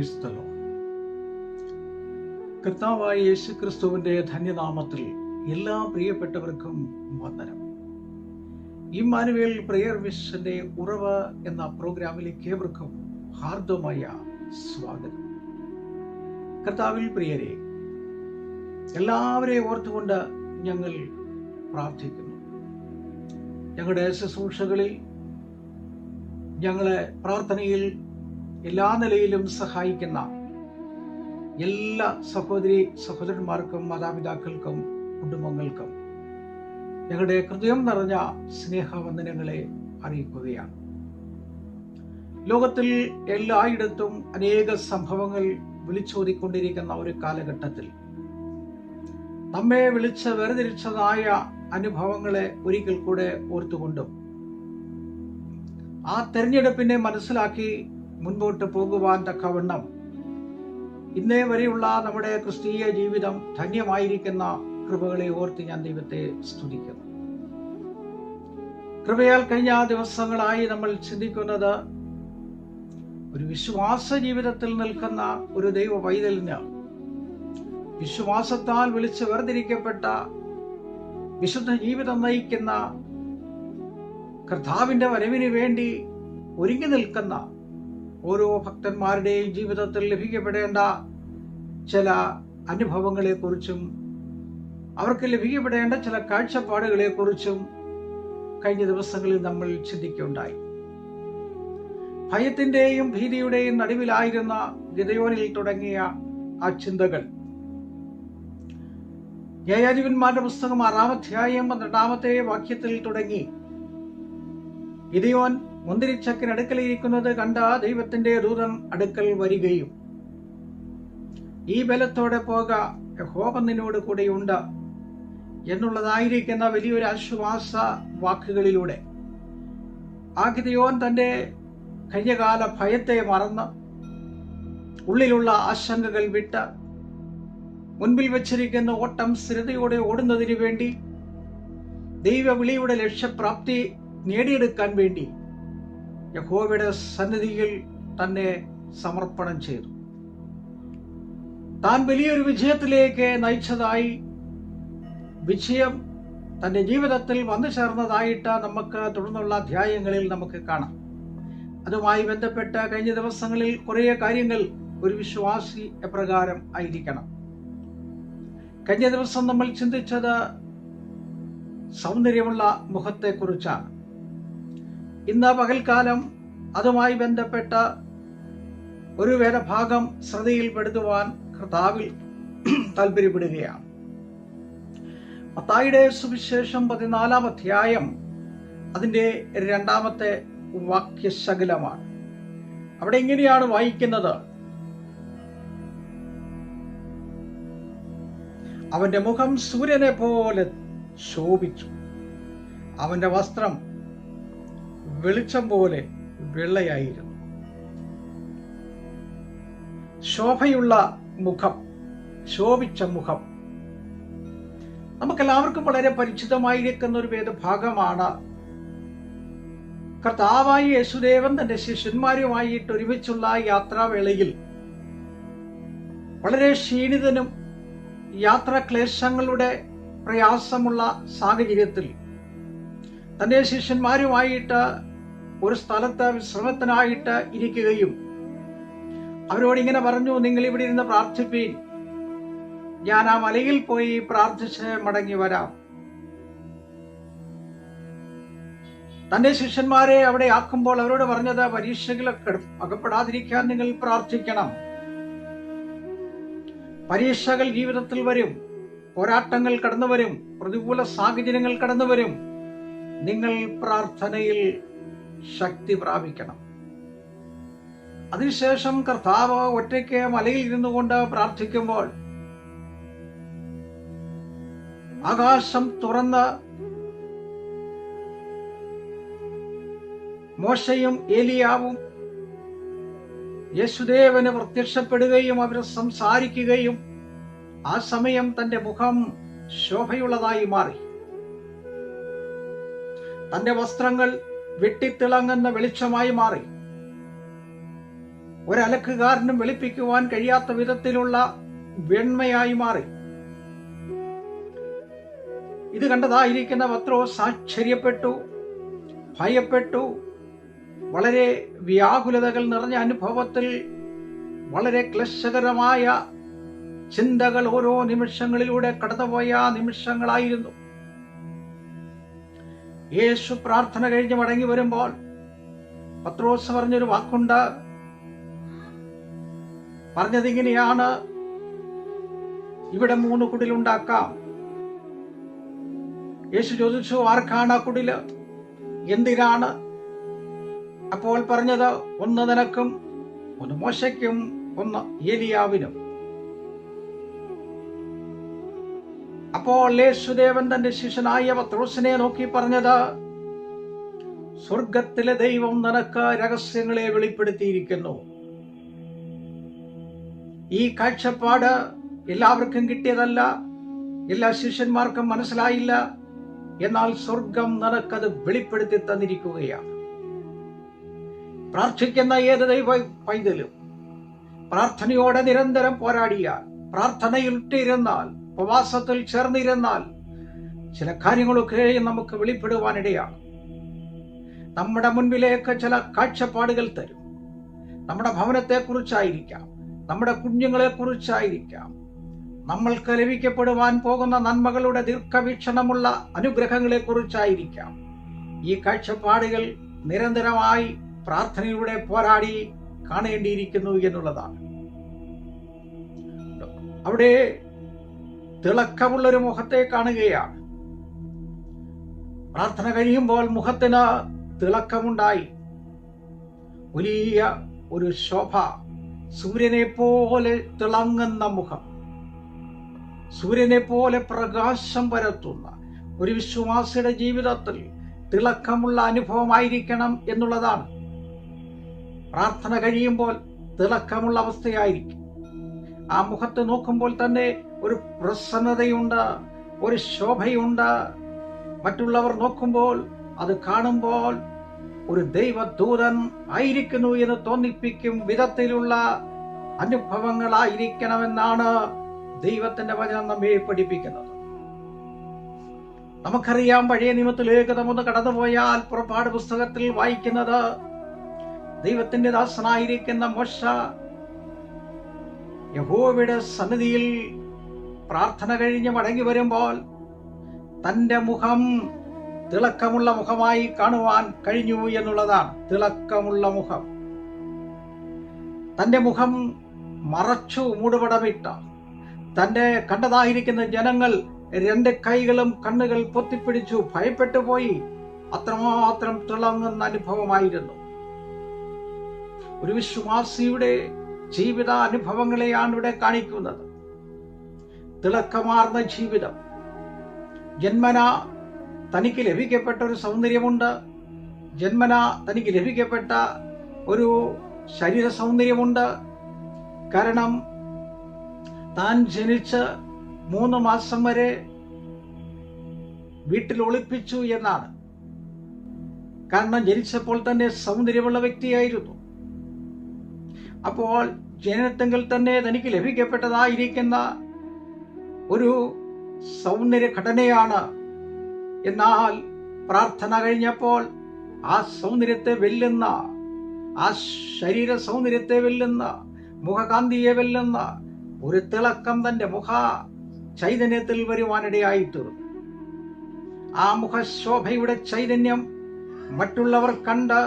Price തലോ. കർത്താവായ യേശു ക്രിസ്തുവിന്റെ ധന്യനാമത്തിൽ എല്ലാ പ്രിയപ്പെട്ടവർക്കും വന്ദനം. ഇമ്മാനുവേൽ പ്രെയർ മിഷന്റെ ഉറവ് എന്ന പ്രോഗ്രാമിലേക്ക് ഏവർക്കും ഹാർദമായ സ്വാഗതം. കർത്താവിൽ പ്രിയരെ എല്ലാവരെയും ഓർത്തുകൊണ്ട് ഞങ്ങൾ പ്രാർത്ഥിക്കുന്നു. ഞങ്ങളുടെ ശുശ്രൂഷകളിൽ ഞങ്ങളെ പ്രാർത്ഥനയിൽ എല്ലാ നിലയിലും സഹായിക്കുന്ന എല്ലാ സഹോദരി സഹോദരന്മാർക്കും മാതാപിതാക്കൾക്കും കുടുംബങ്ങൾക്കും ഞങ്ങളുടെ ഹൃദയം നിറഞ്ഞ സ്നേഹവന്ദനങ്ങളെ അറിയിക്കുകയാണ്. ലോകത്തിൽ എല്ലായിടത്തും അനേക സംഭവങ്ങൾ വിളിച്ചോതിക്കൊണ്ടിരിക്കുന്ന ഒരു കാലഘട്ടത്തിൽ നമ്മെ വിളിച്ച് വേർതിരിച്ചതായ അനുഭവങ്ങളെ ഒരിക്കൽ കൂടെ ഓർത്തുകൊണ്ടും ആ തെരഞ്ഞെടുപ്പിനെ മനസ്സിലാക്കി മുൻപോട്ട് പോകുവാൻ തക്കവണ്ണം. ഇന്നേ വരെയുള്ള നമ്മുടെ ക്രിസ്തീയ ജീവിതം ധന്യമായിരിക്കുന്ന കൃപകളെ ഓർത്ത് ഞാൻ ദൈവത്തെ സ്തുതിക്കുന്നു. കൃപയാൽ കഴിഞ്ഞ ദിവസങ്ങളായി നമ്മൾ ചിന്തിക്കുന്നത് ഒരു വിശ്വാസ ജീവിതത്തിൽ നിൽക്കുന്ന ഒരു ദൈവ പൈതലിന് വിശ്വാസത്താൽ വിളിച്ച് വേർതിരിക്കപ്പെട്ട വിശുദ്ധ ജീവിതം നയിക്കുന്ന കർത്താവിന്റെ വരവിന് വേണ്ടി ഒരുങ്ങി നിൽക്കുന്ന ഓരോ ഭക്തന്മാരുടെയും ജീവിതത്തിൽ ലഭിക്കപ്പെടേണ്ട ചില അനുഭവങ്ങളെക്കുറിച്ചും അവർക്ക് ലഭിക്കപ്പെടേണ്ട ചില കാഴ്ചപ്പാടുകളെക്കുറിച്ചും കഴിഞ്ഞ ദിവസങ്ങളിൽ നമ്മൾ ചിന്തിക്കുകയുണ്ടായി. ഭയത്തിന്റെയും ഭീതിയുടെയും നടുവിലായിരുന്ന ഗതയോനിൽ തുടങ്ങിയ ആ ചിന്തകൾ. ന്യായാധിപന്മാരുടെ പുസ്തകം ആറാമധ്യായം പന്ത്രണ്ടാമത്തെ വാക്യത്തിൽ തുടങ്ങി ഇതയോൻ മുന്തിരിച്ചക്കിനടുക്കലിരിക്കുന്നത് കണ്ട ദൈവത്തിന്റെ ദൂതൻ അടുക്കൽ വരികയും ഈ ബലത്തോടെ പോക യഹോവ നിന്നോട് കൂടെയുണ്ട് എന്നുള്ളതായിരിക്കുന്ന വലിയൊരു ആശ്വാസ വാക്കുകളിലൂടെ ആ ഗിതയോൻ തന്റെ കഴിഞ്ഞകാല ഭയത്തെ മറന്ന് ഉള്ളിലുള്ള ആശങ്കകൾ വിട്ട് മുൻപിൽ വച്ചിരിക്കുന്ന ഓട്ടം സ്ഥിരതയോടെ ഓടുന്നതിന് വേണ്ടി ദൈവവിളിയുടെ ലക്ഷ്യപ്രാപ്തി നേടിയെടുക്കാൻ വേണ്ടി യഹോവയുടെ സന്നിധിയിൽ തന്നെ സമർപ്പണം ചെയ്തു. താൻ വലിയൊരു വിജയത്തിലേക്ക് നയിച്ചതായി വിജയം തന്റെ ജീവിതത്തിൽ വന്നു ചേർന്നതായിട്ട് നമുക്ക് തുടർന്നുള്ള അധ്യായങ്ങളിൽ നമുക്ക് കാണാം. അതുമായി ബന്ധപ്പെട്ട കഴിഞ്ഞ ദിവസങ്ങളിൽ കുറേ കാര്യങ്ങൾ ഒരു വിശ്വാസി എപ്രകാരം ആയിരിക്കണം. കഴിഞ്ഞ ദിവസം നമ്മൾ ചിന്തിച്ചത് സൗന്ദര്യമുള്ള മുഖത്തെക്കുറിച്ചാണ്. ഇന്ന് പകൽക്കാലം അതുമായി ബന്ധപ്പെട്ട ഒരു വേദഭാഗം ശ്രദ്ധയിൽപ്പെടുത്തുവാൻ കർത്താവിൽ താല്പര്യപ്പെടുകയാണ് മത്തായിയുടെ സുവിശേഷം പതിനാലാം അധ്യായം അതിന്റെ രണ്ടാമത്തെ വാക്യശകലമാണ്. അവിടെ ഇങ്ങനെയാണ് വായിക്കുന്നത്. അവന്റെ മുഖം സൂര്യനെ പോലെ ശോഭിച്ചു. അവന്റെ വസ്ത്രം വെളിച്ചം പോലെ വെള്ളയായിരുന്നു. ശോഭയുള്ള മുഖം ശോഭിച്ച മുഖം. നമുക്കെല്ലാവർക്കും വളരെ പരിചിതമായിരിക്കുന്ന ഒരു വേദഭാഗമാണ്. കർത്താവായി യേശുദേവൻ തന്റെ ശിഷ്യന്മാരുമായിട്ട് ഒരുമിച്ചുള്ള യാത്രാവേളയിൽ വളരെ ക്ഷീണിതനും യാത്രാക്ലേശങ്ങളുടെ പ്രയാസമുള്ള സാഹചര്യത്തിൽ തന്റെ ശിഷ്യന്മാരുമായിട്ട് ഒരു സ്ഥലത്ത് വിശ്രമത്തിനായിട്ട് ഇരിക്കുകയും അവരോട് ഇങ്ങനെ പറഞ്ഞു നിങ്ങൾ ഇവിടെ ഇരുന്ന് പ്രാർത്ഥിപ്പീൻ. ഞാൻ ആ മലയിൽ പോയി പ്രാർത്ഥിച്ച് മടങ്ങി വരാം. തന്റെ ശിഷ്യന്മാരെ അവിടെ ആക്കുമ്പോൾ അവരോട് പറഞ്ഞത് പരീക്ഷകളൊക്കെ അകപ്പെടാതിരിക്കാൻ നിങ്ങൾ പ്രാർത്ഥിക്കണം. പരീക്ഷകൾ ജീവിതത്തിൽ വരും പോരാട്ടങ്ങൾ കടന്നു വരും പ്രതികൂല സാഹചര്യങ്ങൾ കടന്നു വരും നിങ്ങൾ പ്രാർത്ഥനയിൽ ശക്തി പ്രാപിക്കണം. അതിനുശേഷം കർത്താവ് ഒറ്റയ്ക്ക് മലയിൽ ഇരുന്നു കൊണ്ട് പ്രാർത്ഥിക്കുമ്പോൾ ആകാശം തുറന്ന് മോശയും ഏലിയാവും യേശുദേവന് പ്രത്യക്ഷപ്പെടുകയും അവർ സംസാരിക്കുകയും ആ സമയം തന്റെ മുഖം ശോഭയുള്ളതായി മാറി. തന്റെ വസ്ത്രങ്ങൾ വെട്ടിത്തിളങ്ങുന്ന വെളിച്ചമായി മാറി. ഒരലക്കുകാരനും വെളുപ്പിക്കുവാൻ കഴിയാത്ത വിധത്തിലുള്ള വെണ്മയായി മാറി. ഇത് കണ്ടതായിരിക്കുന്ന പത്രോസ് ആശ്ചര്യപ്പെട്ടു ഭയപ്പെട്ടു. വളരെ വ്യാകുലതകൾ നിറഞ്ഞ അനുഭവത്തിൽ വളരെ ക്ലശകരമായ ചിന്തകൾ ഓരോ നിമിഷങ്ങളിലൂടെ കടന്നുപോയ നിമിഷങ്ങളായിരുന്നു. യേശു പ്രാർത്ഥന കഴിഞ്ഞ് മടങ്ങി വരുമ്പോൾ പത്രോസ് പറഞ്ഞൊരു വാക്കുണ്ട്. പറഞ്ഞതിങ്ങനെയാണ് ഇവിടെ മൂന്ന് കുടിലുണ്ടാക്കാം യേശു ചോദിച്ചു ആർക്കാണ് ആ കുടിൽ എന്തിനാണ്? അപ്പോൾ പറഞ്ഞത് ഒന്ന് നിനക്കും ഒന്ന് മോശയ്ക്കും ഒന്ന് ഏലിയാവിനും. അപ്പോൾ യേശുദേവൻ തന്റെ ശിഷ്യനായ പത്രോസിനെ നോക്കി പറഞ്ഞത് സ്വർഗത്തിലെ ദൈവം നിനക്ക് രഹസ്യങ്ങളെ വെളിപ്പെടുത്തിയിരിക്കുന്നു. ഈ കാഴ്ചപ്പാട് എല്ലാവർക്കും കിട്ടിയതല്ല എല്ലാ ശിഷ്യന്മാർക്കും മനസ്സിലായില്ല. എന്നാൽ സ്വർഗം നിനക്കത് വെളിപ്പെടുത്തി തന്നിരിക്കുകയാണ്. പ്രാർത്ഥിക്കുന്ന ഏത് ദൈവ പൈതലും പ്രാർത്ഥനയോടെ നിരന്തരം പോരാടിയാൽ പ്രാർത്ഥനയിൽ ഇട്ടിരുന്നാൽ ഉപവാസത്തിൽ ചേർന്നിരുന്നാൽ ചില കാര്യങ്ങളൊക്കെ നമുക്ക് വെളിപ്പെടുവാനിടയാണ് നമ്മുടെ മുൻപിലേക്ക് ചില കാഴ്ചപ്പാടുകൾ തരും. നമ്മുടെ ഭവനത്തെ കുറിച്ചായിരിക്കാം നമ്മുടെ കുഞ്ഞുങ്ങളെ കുറിച്ചായിരിക്കാം നമ്മൾക്ക് ലഭിക്കപ്പെടുവാൻ പോകുന്ന നന്മകളുടെ ദീർഘവീക്ഷണമുള്ള അനുഗ്രഹങ്ങളെ കുറിച്ചായിരിക്കാം ഈ കാഴ്ചപ്പാടുകൾ നിരന്തരമായി പ്രാർത്ഥനയിലൂടെ പോരാടി കാണേണ്ടിയിരിക്കുന്നു എന്നുള്ളതാണ്. അവിടെ തിളക്കമുള്ളൊരു മുഖത്തെ കാണുകയാണ്. പ്രാർത്ഥന കഴിയുമ്പോൾ മുഖത്തിന് തിളക്കമുണ്ടായി. വലിയ ഒരു ശോഭ. സൂര്യനെ പോലെ തിളങ്ങുന്ന മുഖം. സൂര്യനെ പോലെ പ്രകാശം പരത്തുന്ന ഒരു വിശ്വാസിയുടെ ജീവിതത്തിൽ തിളക്കമുള്ള അനുഭവമായിരിക്കണം എന്നുള്ളതാണ്. പ്രാർത്ഥന കഴിയുമ്പോൾ തിളക്കമുള്ള അവസ്ഥയായിരിക്കും. ആ മുഖത്ത് നോക്കുമ്പോൾ തന്നെ ഒരു പ്രസന്നതയുണ്ട് ഒരു ശോഭയുണ്ട്. മറ്റുള്ളവർ നോക്കുമ്പോൾ അത് കാണുമ്പോൾ ഒരു ദൈവദൂതൻ ആയിരിക്കുന്നു എന്ന് തോന്നിപ്പിക്കും വിധത്തിലുള്ള അനുഭവങ്ങളായിരിക്കണമെന്നാണ് ദൈവത്തിന്റെ വചനം നമ്മെ പഠിപ്പിക്കുന്നത്. നമുക്കറിയാം പഴയ നിയമത്തിലേക്ക് നമ്മൊന്ന് കടന്നുപോയാൽ പുറപ്പാട് പുസ്തകത്തിൽ വായിക്കുന്നത് ദൈവത്തിന്റെ ദാസനായിരിക്കുന്ന മോശ യഹോവയുടെ സന്നിധിയിൽ പ്രാർത്ഥന കഴിഞ്ഞ് മടങ്ങി വരുമ്പോൾ തന്റെ മുഖം തിളക്കമുള്ള മുഖമായി കാണുവാൻ കഴിഞ്ഞു എന്നുള്ളതാണ് തിളക്കമുള്ള മുഖം. തന്റെ മുഖം മറച്ചു മൂടുപടമിട്ട തന്റെ കണ്ടതായിരിക്കുന്ന ജനങ്ങൾ രണ്ട് കൈകളും കണ്ണുകൾ പൊത്തിപ്പിടിച്ചു ഭയപ്പെട്ടു പോയി. അത്രമാത്രം തിളങ്ങുന്ന അനുഭവമായിരുന്നു. ഒരു വിശ്വാസിയുടെ ജീവിത അനുഭവങ്ങളെയാണ് ഇവിടെ കാണിക്കുന്നത്. തിളക്കമാർന്ന ജീവിതം. ജന്മന തനിക്ക് ലഭിക്കപ്പെട്ട ഒരു സൗന്ദര്യമുണ്ട്. ജന്മന തനിക്ക് ലഭിക്കപ്പെട്ട ഒരു ശരീര സൗന്ദര്യമുണ്ട്. കാരണം താൻ ജനിച്ച് മൂന്ന് മാസം വരെ വീട്ടിൽ ഒളിപ്പിച്ചു എന്നാണ്. കാരണം ജനിച്ചപ്പോൾ തന്നെ സൗന്ദര്യമുള്ള വ്യക്തിയായിരുന്നു. അപ്പോൾ ജനനത്തെങ്കിൽ തന്നെ തനിക്ക് ലഭിക്കപ്പെട്ടതായിരിക്കുന്ന ഒരു സൗന്ദര്യ ഘടനയാണ് എന്നാൽ പ്രാർത്ഥന കഴിഞ്ഞപ്പോൾ ആ സൗന്ദര്യത്തെ വെല്ലുന്ന ആ ശരീര സൗന്ദര്യത്തെ വെല്ലുന്ന മുഖകാന്തിയെ വെല്ലുന്ന ഒരു തിളക്കം തന്റെ മുഖ ചൈതന്യത്തിൽ വരുവാനിടയായി തീർന്നു ആ മുഖശോഭയുടെ ചൈതന്യം മറ്റുള്ളവർ കണ്ട്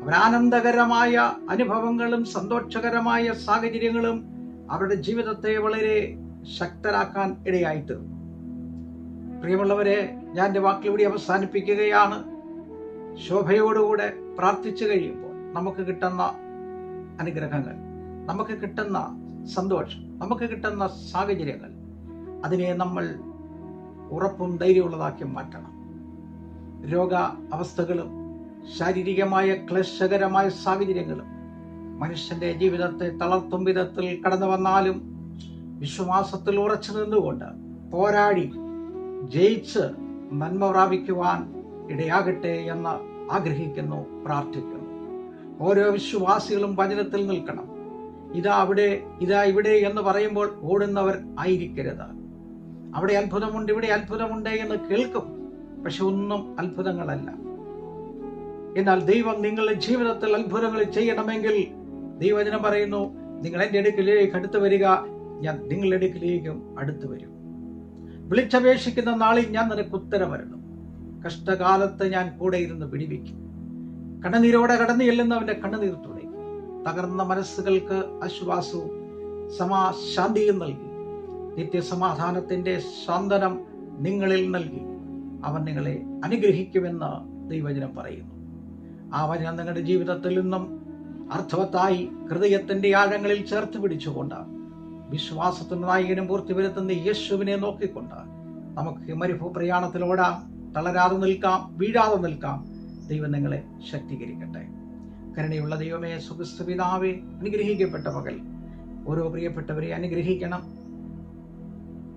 അവരാനന്ദകരമായ അനുഭവങ്ങളും സന്തോഷകരമായ സാഹചര്യങ്ങളും അവരുടെ ജീവിതത്തെ വളരെ ശക്തരാക്കാൻ ഇടയായിട്ട്. പ്രിയമുള്ളവരെ ഞാൻ എന്റെ വാക്കിലൂടെ അവസാനിപ്പിക്കുകയാണ്. ശോഭയോടുകൂടെ പ്രാർത്ഥിച്ചു കഴിയുമ്പോൾ നമുക്ക് കിട്ടുന്ന അനുഗ്രഹങ്ങൾ നമുക്ക് കിട്ടുന്ന സന്തോഷം നമുക്ക് കിട്ടുന്ന സാഹചര്യങ്ങൾ അതിനെ നമ്മൾ ഉറപ്പും ധൈര്യമുള്ളതാക്കി മാറ്റണം. രോഗ അവസ്ഥകളും ശാരീരികമായ ക്ലേശകരമായ സാഹചര്യങ്ങളും മനുഷ്യന്റെ ജീവിതത്തെ തളർത്തും വിധത്തിൽ കടന്നു വന്നാലും വിശ്വാസത്തിൽ ഉറച്ചു നിന്നുകൊണ്ട് പോരാടി ജയിച്ച് നന്മ പ്രാപിക്കുവാൻ ഇടയാകട്ടെ എന്ന് ആഗ്രഹിക്കുന്നു പ്രാർത്ഥിക്കുന്നു. ഓരോ വിശ്വാസികളും വചനത്തിൽ നിൽക്കണം. ഇതാ അവിടെ ഇതാ ഇവിടെ എന്ന് പറയുമ്പോൾ ഓടുന്നവർ ആയിരിക്കരുത്. അവിടെ അത്ഭുതമുണ്ട് ഇവിടെ അത്ഭുതമുണ്ട് എന്ന് കേൾക്കും പക്ഷെ ഒന്നും അത്ഭുതങ്ങളല്ല. എന്നാൽ ദൈവം നിങ്ങളുടെ ജീവിതത്തിൽ അത്ഭുതങ്ങൾ ചെയ്യണമെങ്കിൽ ദൈവജനം പറയുന്നു നിങ്ങൾ എന്റെ അടുക്കിലേക്ക് അടുത്ത് വരിക ഞാൻ നിങ്ങളുടെ അടുത്ത് വരും. വിളിച്ചപേക്ഷിക്കുന്ന നാളിൽ ഞാൻ നിനക്ക് ഉത്തരം വരണം. കഷ്ടകാലത്ത് ഞാൻ കൂടെ ഇരുന്ന് പിടിവെക്കും കണ്ണുനീരോടെ കടന്നു ചെല്ലുന്ന അവന്റെ കണ്ണുനീർ തുടങ്ങി തകർന്ന മനസ്സുകൾക്ക് ആശ്വാസവും സമാശാന്തിയും നൽകി. നിത്യസമാധാനത്തിന്റെ സാന്ത്വനം നിങ്ങളിൽ നൽകി. അവൻ നിങ്ങളെ അനുഗ്രഹിക്കുമെന്ന് ദൈവജനം പറയുന്നു. ആ വചനം നിങ്ങളുടെ ജീവിതത്തിൽ നിന്നും അർത്ഥവത്തായി ഹൃദയത്തിന്റെ ആഴങ്ങളിൽ ചേർത്ത് പിടിച്ചുകൊണ്ട് വിശ്വാസത്തിന്റെ നായകനും പൂർത്തി വരുത്തുന്ന യേശുവിനെ നോക്കിക്കൊണ്ട് നമുക്ക് മരുഭൂ പ്രയാണത്തിൽ തളരാതെ നിൽക്കാം വീഴാതെ നിൽക്കാം. ദൈവം നിങ്ങളെ ശക്തീകരിക്കട്ടെ. കരുണയുള്ള ദൈവമേ സുഖസ്ഥ പിതാവേ അനുഗ്രഹിക്കപ്പെട്ട പകൽ. ഓരോ പ്രിയപ്പെട്ടവരെ അനുഗ്രഹിക്കണം.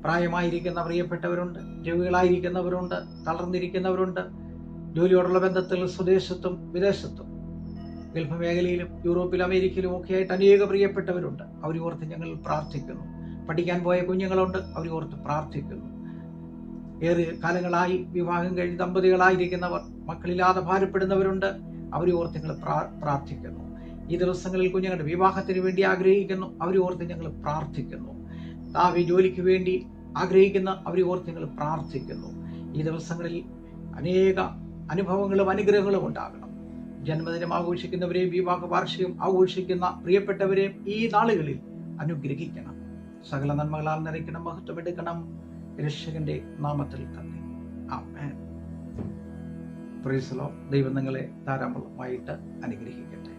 പ്രായമായിരിക്കുന്ന പ്രിയപ്പെട്ടവരുണ്ട് രോഗികളായിരിക്കുന്നവരുണ്ട് തളർന്നിരിക്കുന്നവരുണ്ട്. ജോലിയോടുള്ള ബന്ധത്തിൽ സ്വദേശത്തും വിദേശത്തും. ഗൾഫ് മേഖലയിലും യൂറോപ്പിലും അമേരിക്കയിലും ഒക്കെ ആയിട്ട് അനേക പ്രിയപ്പെട്ടവരുണ്ട്. അവരെ ഓർത്ത് ഞങ്ങൾ പ്രാർത്ഥിക്കുന്നു. പഠിക്കാൻ പോയ കുഞ്ഞുങ്ങളുണ്ട് അവരെ ഓർത്ത് പ്രാർത്ഥിക്കുന്നു. ഏറെ കാലങ്ങളായി വിവാഹം കഴിഞ്ഞ് ദമ്പതികളായിരിക്കുന്നവർ മക്കളില്ലാതെ ഭാരപ്പെടുന്നവരുണ്ട് അവരെ ഓർത്ത് ഞങ്ങൾ പ്രാർത്ഥിക്കുന്നു. ഈ ദിവസങ്ങളിൽ കുഞ്ഞുങ്ങളുടെ വിവാഹത്തിന് വേണ്ടി ആഗ്രഹിക്കുന്നു അവരെ ഓർത്ത് ഞങ്ങൾ പ്രാർത്ഥിക്കുന്നു. താവി ജോലിക്ക് വേണ്ടി ആഗ്രഹിക്കുന്ന അവരെ ഓർത്ത് ഞങ്ങൾ പ്രാർത്ഥിക്കുന്നു. ഈ ദിവസങ്ങളിൽ അനേക അനുഭവങ്ങളും അനുഗ്രഹങ്ങളും ഉണ്ടാകണം. ജന്മദിനം ആഘോഷിക്കുന്നവരെയും വിവാഹ വാർഷികം ആഘോഷിക്കുന്ന പ്രിയപ്പെട്ടവരെയും ഈ നാളുകളിൽ അനുഗ്രഹിക്കണം. സകല നന്മകളാൽ നിറയ്ക്കണം മഹത്വം എടുക്കണം. രക്ഷകന്റെ നാമത്തിൽ തന്നെ. ആമേൻ. ദൈവം നിങ്ങളെ ധാരാളമായിട്ട് അനുഗ്രഹിക്കട്ടെ.